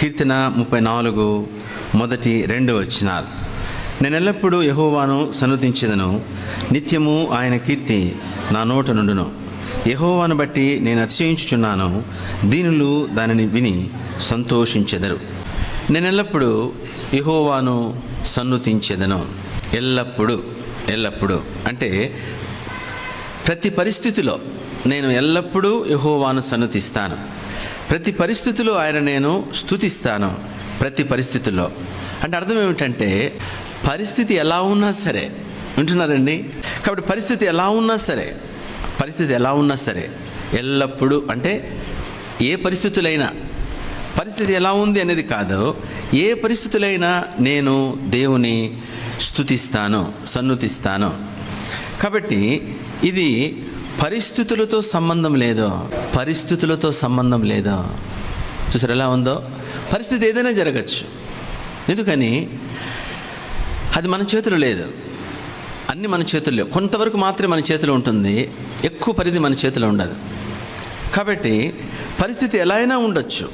కీర్తన ముప్పై నాలుగు మొదటి రెండు వచ్చినారు నేను ఎల్లప్పుడూ యహోవాను సన్నతించదను. నిత్యము ఆయన కీర్తి నా నోట నుండును. యహోవాను బట్టి నేను అతిశయించుచున్నాను. దీనులు దానిని విని సంతోషించెదరు. నేను ఎల్లప్పుడూ యహోవాను సన్నుతించెదను. ఎల్లప్పుడూ ఎల్లప్పుడూ. అంటే ప్రతి పరిస్థితిలో నేను ఎల్లప్పుడూ యహోవాను సన్నతిస్తాను. ప్రతి పరిస్థితిలో ఆయన నేను స్తుతిస్తాను. ప్రతి పరిస్థితుల్లో అంటే అర్థం ఏమిటంటే పరిస్థితి ఎలా ఉన్నా సరే వింటున్నారండి? కాబట్టి పరిస్థితి ఎలా ఉన్నా సరే పరిస్థితి ఎలా ఉన్నా సరే ఎల్లప్పుడూ అంటే ఏ పరిస్థితులైనా పరిస్థితి ఎలా ఉంది అనేది కాదు ఏ పరిస్థితులైనా నేను దేవుని స్థుతిస్తాను సన్నుతిస్తాను. కాబట్టి ఇది పరిస్థితులతో సంబంధం లేదో. పరిస్థితులతో సంబంధం లేదో. చూసారు ఎలా ఉందో? పరిస్థితి ఏదైనా జరగచ్చు. ఎందుకని? అది మన చేతిలో లేదు. అన్ని మన చేతుల్లో. లేవు కొంతవరకు మాత్రమే మన చేతిలో ఉంటుంది. ఎక్కువ పరిధి మన చేతిలో ఉండదు. కాబట్టి పరిస్థితి ఎలా అయినా ఉండొచ్చు.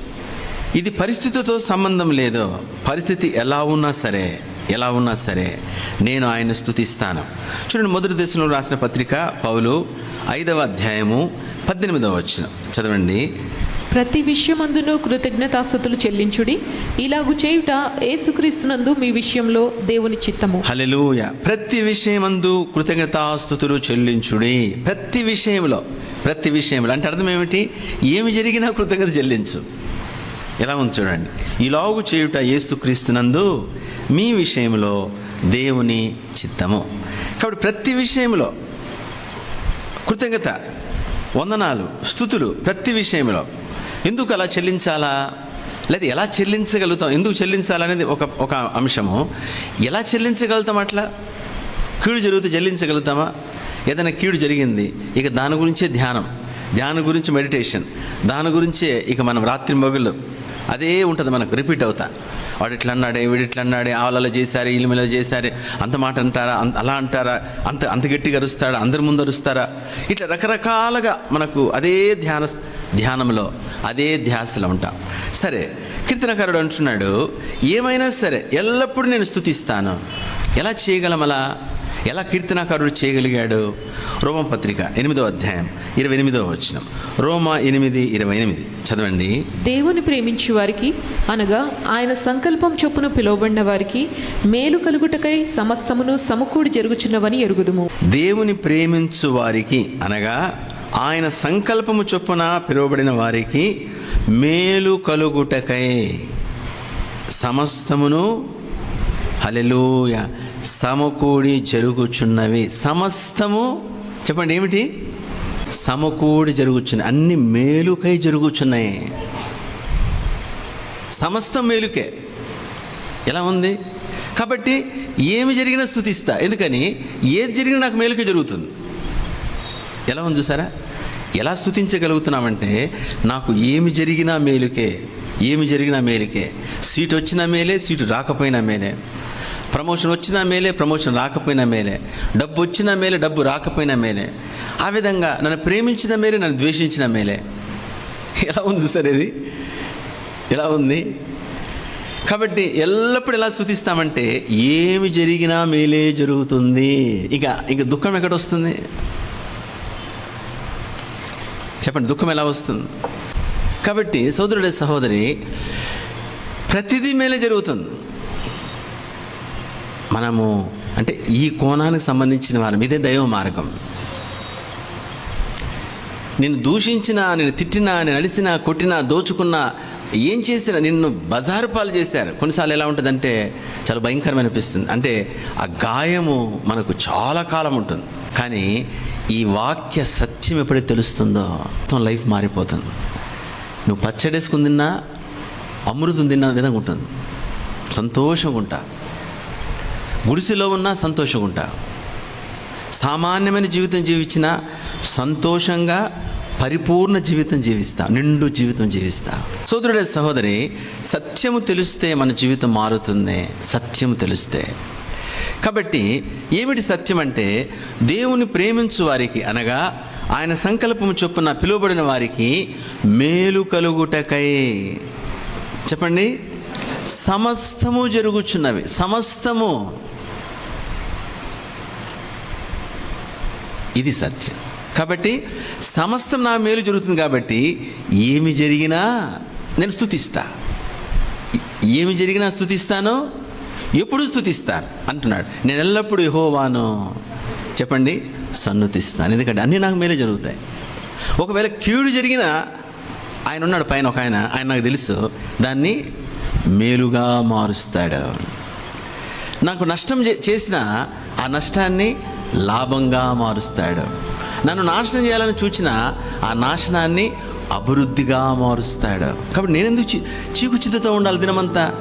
ఇది పరిస్థితితో సంబంధం లేదు. పరిస్థితి ఎలా ఉన్నా సరే. ఎలా ఉన్నా సరే నేను ఆయన స్తుతిస్తాను. చూడండి మొదటి దశలో రాసిన పత్రిక పౌలు ఐదవ అధ్యాయము పద్దెనిమిదవ వచ్చిన చదవండి. ప్రతి విషయమందును కృతజ్ఞతాస్థుతులు చెల్లించుడి. ఇలాగు చేయుట యేసుక్రీస్తునందు మీ విషయంలో దేవుని చిత్తము. హల్లెలూయ. ప్రతి విషయమందు కృతజ్ఞతాస్తుతులు చెల్లించుడి. ప్రతి విషయంలో ప్రతి విషయంలో. అంటే అర్థం ఏమిటి? ఏమి జరిగినా కృతజ్ఞత చెల్లించు. ఎలా ఉంది చూడండి. ఇలాగు చేయుట యేసుక్రీస్తునందు మీ విషయంలో దేవుని చిత్తము. కాబట్టి ప్రతి విషయంలో కృతజ్ఞత వందనాలు స్థుతులు ప్రతి విషయంలో. ఎందుకు అలా చెల్లించాలా? లేదా ఎలా చెల్లించగలుగుతాం? ఎందుకు చెల్లించాలనేది ఒక ఒక అంశము. ఎలా చెల్లించగలుగుతాం అట్లా? కీడు జరిగితే చెల్లించగలుగుతామా? ఏదైనా కీడు జరిగింది ఇక దాని గురించే ధ్యానం. ధ్యానం గురించి మెడిటేషన్ దాని గురించే ఇక మనం రాత్రి మొగుళ్ళు అదే ఉంటుంది మనకు రిపీట్ అవుతా. వాడు ఇట్లా అన్నాడే వీడు ఇట్లా అన్నాడే ఆవులలో చేశారు వీళ్ళు చేశారు అంత మాట అంటారా అంత అలా అంటారా అంత అంత గట్టిగా అరుస్తాడా అందరి ముందు అరుస్తారా? ఇట్లా రకరకాలుగా మనకు అదే ధ్యాన ధ్యానంలో అదే ధ్యాసలో ఉంటాం. సరే కీర్తనకారుడు అంటున్నాడు ఏమైనా సరే ఎల్లప్పుడూ నేను స్థుతిస్తాను ఎలా చేయగలం అలా? ఎలా కీర్తనకారుడు చేయగలిగాడు? రోమం పత్రిక ఎనిమిదో అధ్యాయం ఇరవై ఎనిమిదో వచ్చినం రోమా ఎనిమిది ఇరవై ఎనిమిది. చదవండి. దేవుని ప్రేమించు వారికి అనగా ఆయన సంకల్పం చొప్పున పిలువబడిన వారికి మేలు కలుగుటకై సమస్తమును సమకూడి జరుగుచున్నవని ఎరుగుదుము. దేవుని ప్రేమించు వారికి అనగా ఆయన సంకల్పము చొప్పున పిలువబడిన వారికి మేలు కలుగుటకై సమస్తమును హలెలూయ సమకూడి జరుగుచున్నవి. సమస్తము చెప్పండి ఏమిటి? సమకూడి జరుగుచున్నాయి అన్ని మేలుకై జరుగుచున్నాయి. సమస్తం మేలుకే. ఎలా ఉంది? కాబట్టి ఏమి జరిగినా స్థుతిస్తా ఎందుకని? ఏది జరిగినా నాకు మేలుకే జరుగుతుంది. ఎలా ఉంది చూసారా? ఎలా స్థుతించగలుగుతున్నామంటే నాకు ఏమి జరిగినా మేలుకే. ఏమి జరిగినా మేలుకే. సీటు వచ్చినా మేలే సీటు రాకపోయినా మేలే. ప్రమోషన్ వచ్చినా మేలే ప్రమోషన్ రాకపోయినా మేలే. డబ్బు వచ్చినా మేలే డబ్బు రాకపోయినా మేలే. ఆ విధంగా నన్ను ప్రేమించిన మేలే నన్ను ద్వేషించిన మేలే. ఎలా ఉంది చూసారు ఇది? ఎలా ఉంది? కాబట్టి ఎల్లప్పుడూ ఎలా స్థుతిస్తామంటే ఏమి జరిగినా మేలే జరుగుతుంది. ఇక ఇక దుఃఖం ఎక్కడ వస్తుంది? చెప్పండి దుఃఖం ఎలా వస్తుంది? కాబట్టి సోదరుడే సహోదరి ప్రతిదీ మేలే జరుగుతుంది. మనము అంటే ఈ కోణానికి సంబంధించిన వారం ఇదే దైవ మార్గం. నిన్ను దూషించినా నేను తిట్టినా నేను అడిసినా కొట్టినా దోచుకున్నా ఏం చేసినా నిన్ను బజారు పాలు చేశారు. కొన్నిసార్లు ఎలా ఉంటుందంటే చాలా భయంకరమైన అనిపిస్తుంది. అంటే ఆ గాయము మనకు చాలా కాలం ఉంటుంది. కానీ ఈ వాక్య సత్యం ఎప్పుడైతే తెలుస్తుందో మొత్తం లైఫ్ మారిపోతుంది. నువ్వు పచ్చడేసుకుని తిన్నా అమృతం తిన్న విధంగా ఉంటుంది. సంతోషంగా ఉంటా. గుడిసెలో ఉన్నా సంతోషంగా ఉంటా సామాన్యమైన జీవితం జీవించిన సంతోషంగా పరిపూర్ణ జీవితం జీవిస్తా నిండు జీవితం జీవిస్తా. సోదరుడే సహోదరి సత్యము తెలిస్తే మన జీవితం మారుతుంది సత్యము తెలిస్తే. కాబట్టి ఏమిటి సత్యం అంటే దేవుని ప్రేమించు వారికి అనగా ఆయన సంకల్పము చొప్పున పిలువబడిన వారికి మేలు కలుగుటకై. చెప్పండి? సమస్తము జరుగుచున్నవి సమస్తము. ఇది సత్యం. కాబట్టి సమస్తం నా మేలు జరుగుతుంది కాబట్టి ఏమి జరిగినా నేను స్థుతిస్తా ఏమి జరిగినా స్థుతిస్తాను ఎప్పుడు స్థుతిస్తాను అంటున్నాడు. నేను ఎల్లప్పుడూ యెహోవాను చెప్పండి సన్నుతిస్తాను. ఎందుకంటే అన్నీ నాకు మేలే జరుగుతాయి. ఒకవేళ కీడు జరిగినా ఆయన ఉన్నాడు పైన ఒక ఆయన ఆయన నాకు తెలుసు. దాన్ని మేలుగా మారుస్తాడు. నాకు నష్టం చే- చేసిన ఆ నష్టాన్ని లాభంగా మారుస్తాడు. నన్ను నాశనం చేయాలని చూచిన ఆ నాశనాన్ని అభివృద్ధిగా మారుస్తాడు. కాబట్టి నేను ఎందుకు చీ చీకుచితతో ఉండాలి దినమంతా?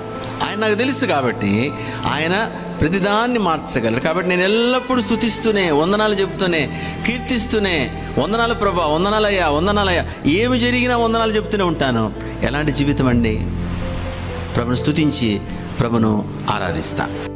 ఆయన నాకు తెలుసు కాబట్టి ఆయన ప్రతిదాన్ని మార్చగలరు కాబట్టి నేను ఎల్లప్పుడూ స్థుతిస్తూనే వందనాలు చెబుతూనే కీర్తిస్తూనే వందనాలు ప్రభా వందనాలయ్యా వందనాలయ్యా ఏమి జరిగినా వందనాలు చెబుతూనే ఉంటాను. ఎలాంటి జీవితం అండి? ప్రభును స్థుతించి ప్రభును ఆరాధిస్తాను